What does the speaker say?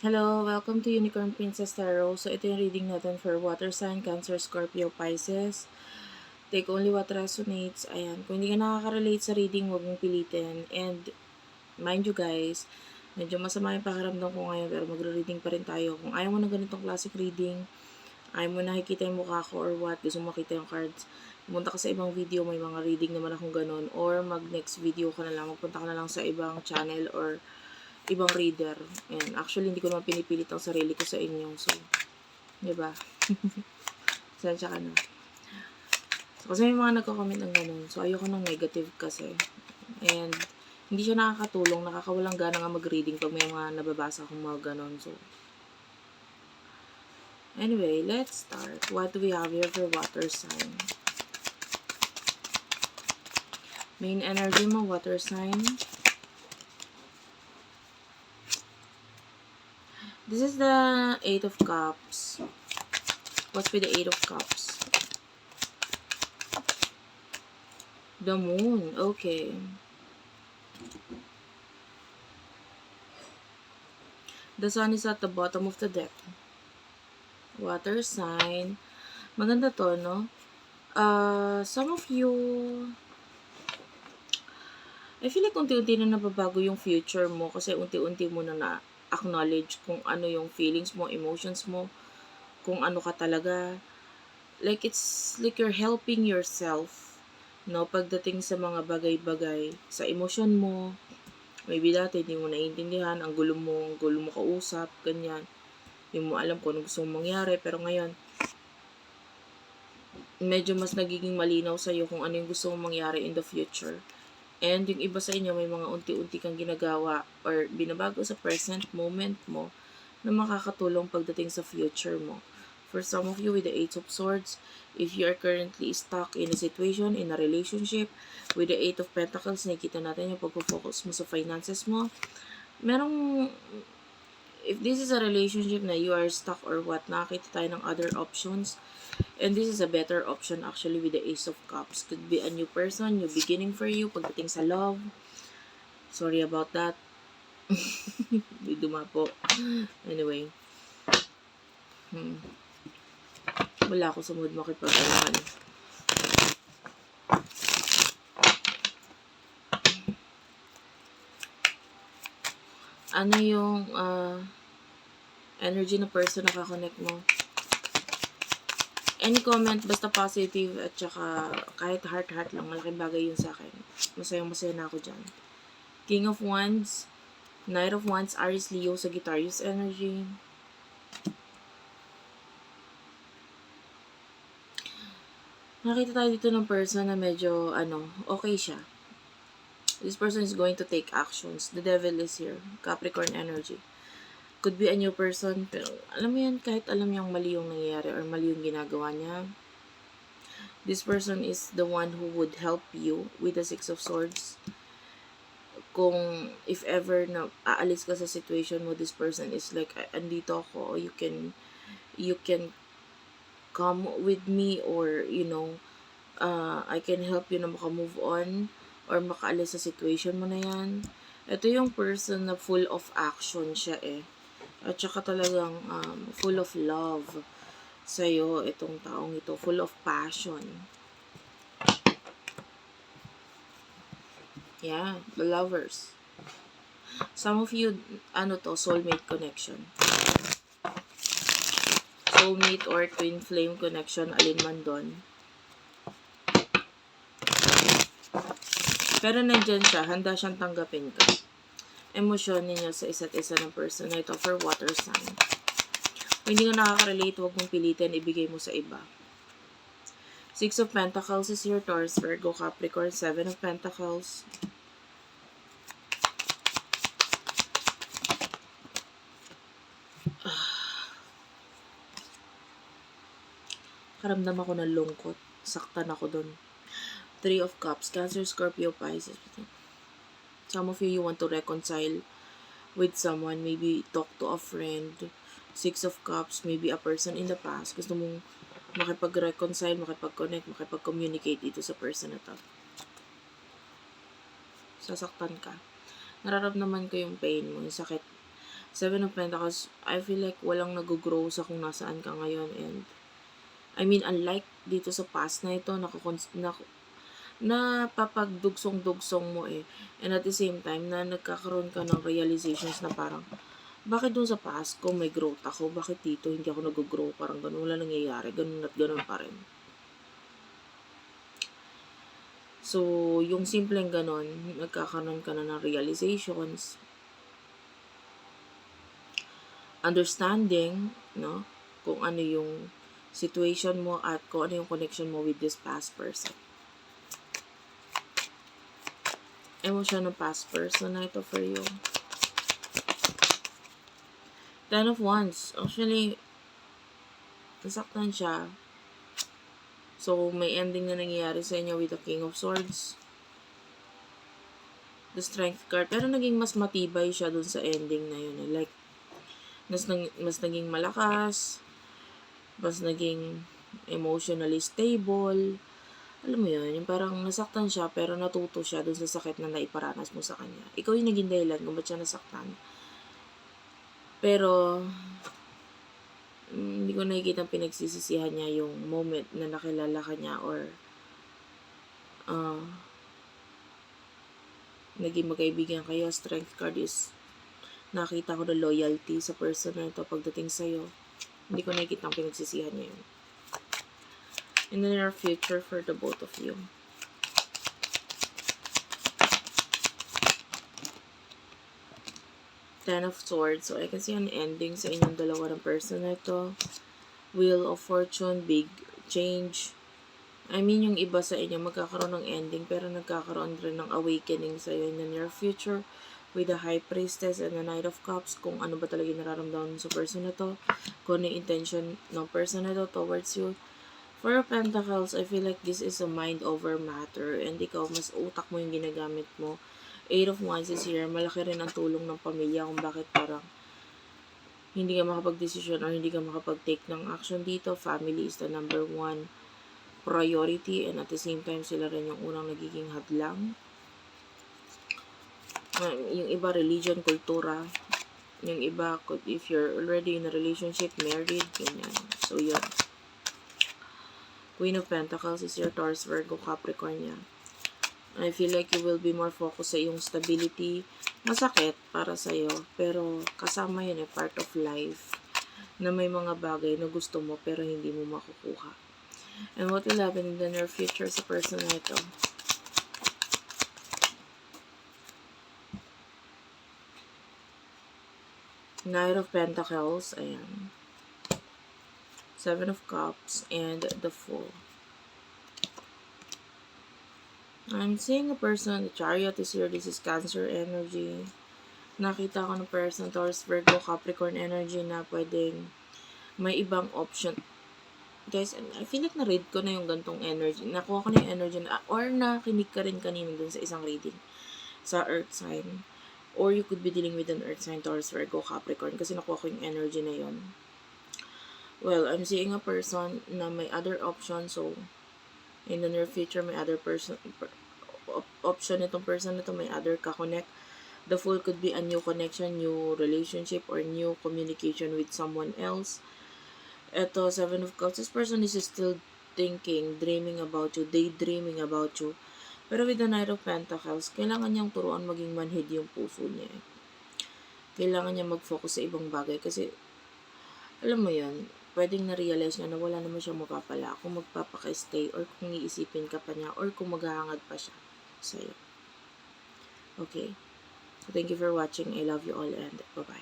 Hello, welcome to Unicorn Princess Tarot. So, ito yung reading natin for Water Sign, Cancer, Scorpio, Pisces. Take only what resonates. Ayan. Kung hindi ka nakaka-relate sa reading, huwag mong pilitin. And, mind you guys, medyo masama yung pakiramdam ko ngayon, pero magre-reading pa rin tayo. Kung ayaw mo na ganitong classic reading, ayaw mo nakikita yung mukha ko or what, gusto mo makita yung cards, pumunta ka sa ibang video, may mga reading naman akong ganun. Or, mag-next video ka na lang, magpunta ka na lang sa ibang channel or ibang reader. Ayan. Actually, hindi ko naman pinipilit ang sarili ko sa inyo. So, di ba? Sensya ka na. So, kasi may mga nagko-comment ng ganun. So, ayoko ng negative kasi. And, hindi siya nakakatulong. Nakakawalang gana nga mag-reading pag may mga nababasa akong mga ganun. So, anyway, let's start. What do we have here for water sign? Main energy mo, water sign. This is the Eight of Cups. What's with the Eight of Cups? The Moon. Okay. The Sun is at the bottom of the deck. Water sign. Maganda to, no? Uh, some of you... I feel like unti-unti na nababago yung future mo kasi unti-unti mo na na acknowledge kung ano yung feelings mo, emotions mo, kung ano ka talaga. Like, it's like you're helping yourself, no? Pagdating sa mga bagay-bagay, sa emosyon mo, maybe dati hindi mo naiintindihan, ang gulo mo, ang gulo mo kausap, ganyan. Hindi mo alam kung ano gusto mong mangyari, pero ngayon, medyo mas nagiging malinaw sa'yo kung ano yung gusto mong mangyari in the future. And yung iba sa inyo, may mga unti-unti kang ginagawa or binabago sa present moment mo na makakatulong pagdating sa future mo. For some of you with the Eight of Swords, if you are currently stuck in a situation, in a relationship, with the Eight of Pentacles, nakikita natin yung pag-focus mo sa finances mo. Merong, if this is a relationship na you are stuck or what, nakakita tayo ng other options. And this is a better option actually with the Ace of Cups. Could be a new person, new beginning for you pagdating sa love. Sorry about that. May dumapo. Anyway. Hmm. Wala ako sa mood makipag-alaman. Ano yung uh, energy na person na kakonect mo? any comment, basta positive at saka kahit heart-heart lang, malaking bagay yun sa akin. Masayang masaya na ako dyan. King of Wands, Knight of Wands, Aries Leo, Sagittarius energy. Nakita tayo dito ng person na medyo, ano, okay siya. This person is going to take actions. The devil is here. Capricorn energy could be a new person, pero alam mo yan, kahit alam niyang mali yung nangyayari or mali yung ginagawa niya, this person is the one who would help you with the Six of Swords. Kung if ever na aalis ka sa situation mo, this person is like, andito ako, you can, you can come with me or, you know, uh, I can help you na maka-move on or makaalis sa situation mo na yan. Ito yung person na full of action siya eh at saka talagang um, full of love sa'yo, itong taong ito. Full of passion. Yeah, the lovers. Some of you, ano to, soulmate connection. Soulmate or twin flame connection, alin man doon. Pero nandyan siya, handa siyang tanggapin ka emosyon ninyo sa isa't isa ng person na ito for water sign. Kung hindi ka nakaka-relate, huwag mong pilitin, ibigay mo sa iba. Six of Pentacles is your Taurus, Virgo, Capricorn, Seven of Pentacles. Karamdam ako ng lungkot. Saktan ako dun. Three of Cups, Cancer, Scorpio, Pisces. Some of you, you want to reconcile with someone. Maybe talk to a friend. Six of Cups, maybe a person in the past. Gusto mong makipag-reconcile, makipag-connect, makipag-communicate dito sa person na to. Sasaktan ka. Nararamdaman ko yung pain mo, yung sakit Seven of Pentacles, I feel like walang nag-grow sa kung nasaan ka ngayon and I mean, unlike dito sa past na ito, nakakons- na, napapagdugsong-dugsong mo eh. And at the same time, na nagkakaroon ka ng realizations na parang, bakit doon sa past ko may growth ako? Bakit dito hindi ako nag-grow? Parang ganun, wala nangyayari. Ganun at ganun pa rin. So, yung simpleng ganun, nagkakaroon ka na ng realizations, understanding, no? Kung ano yung situation mo at kung ano yung connection mo with this past person. Emotion ng past person na ito for you. Ten of Wands. Actually, nasaktan siya. So, may ending na nangyayari sa inyo with the King of Swords. The Strength card. Pero naging mas matibay siya dun sa ending na yun. Eh. Like, mas, nang, mas naging malakas, mas naging emotionally stable. Alam mo yun, yung parang nasaktan siya pero natuto siya dun sa sakit na naiparanas mo sa kanya. Ikaw yung naging dahilan kung ba't siya nasaktan. Pero, mm, hindi ko nakikita pinagsisisihan niya yung moment na nakilala ka niya or uh, naging magkaibigan kayo. Strength card is nakita ko na loyalty sa person na ito pagdating sa'yo. Hindi ko nakikita pinagsisihan niya yun. In the near future for the both of you. Ten of Swords. So, I can see an ending sa inyong dalawa ng person na ito. Wheel of Fortune, big change. I mean, yung iba sa inyo magkakaroon ng ending pero nagkakaroon rin ng awakening sa in the near future with the High Priestess and the Knight of Cups kung ano ba talaga nararamdaman sa person na to, kung ano yung intention ng person na to towards you. Four of Pentacles, I feel like this is a mind over matter and ikaw, mas utak mo yung ginagamit mo. Eight of Wands is here. Malaki rin ang tulong ng pamilya kung bakit parang hindi ka makapag-desisyon or hindi ka makapag-take ng action dito. Family is the number one priority and at the same time sila rin yung unang nagiging hadlang. Uh, yung iba religion, kultura. Yung iba, if you're already in a relationship, married, ganyan. So, yun. Queen of Pentacles is your Taurus, Virgo, Capricorn yan. I feel like you will be more focused sa iyong stability. Masakit para sa'yo, pero kasama yun eh, part of life. Na may mga bagay na gusto mo pero hindi mo makukuha. And what will happen in the near future sa person na ito? Knight of Pentacles, ayan. Seven of Cups, and the Fool. I'm seeing a person, the Chariot is here, this is Cancer energy. Nakita ko ng person, Taurus, Virgo, Capricorn energy na pwedeng may ibang option. Guys, I feel like na-read ko na yung gantong energy. Nakuha ko na yung energy na, or nakinig ka rin kanina dun sa isang reading sa Earth sign. Or you could be dealing with an Earth sign, Taurus, Virgo, Capricorn kasi nakuha ko yung energy na yon. Well, I'm seeing a person na may other option so in the near future may other person per- op- option itong person na to may other ka-connect. The Fool could be a new connection, new relationship, or new communication with someone else. Ito, Seven of Cups, this person is still thinking, dreaming about you, daydreaming about you. Pero with the Knight of Pentacles, kailangan niyang turuan maging manhid yung puso niya. Kailangan niya mag-focus sa ibang bagay kasi, alam mo yun, pwedeng na-realize niya na wala naman siyang mapapala kung magpapaka-stay or kung iisipin ka pa niya or kung maghahangad pa siya sa'yo. Okay? So, thank you for watching. I love you all and bye-bye.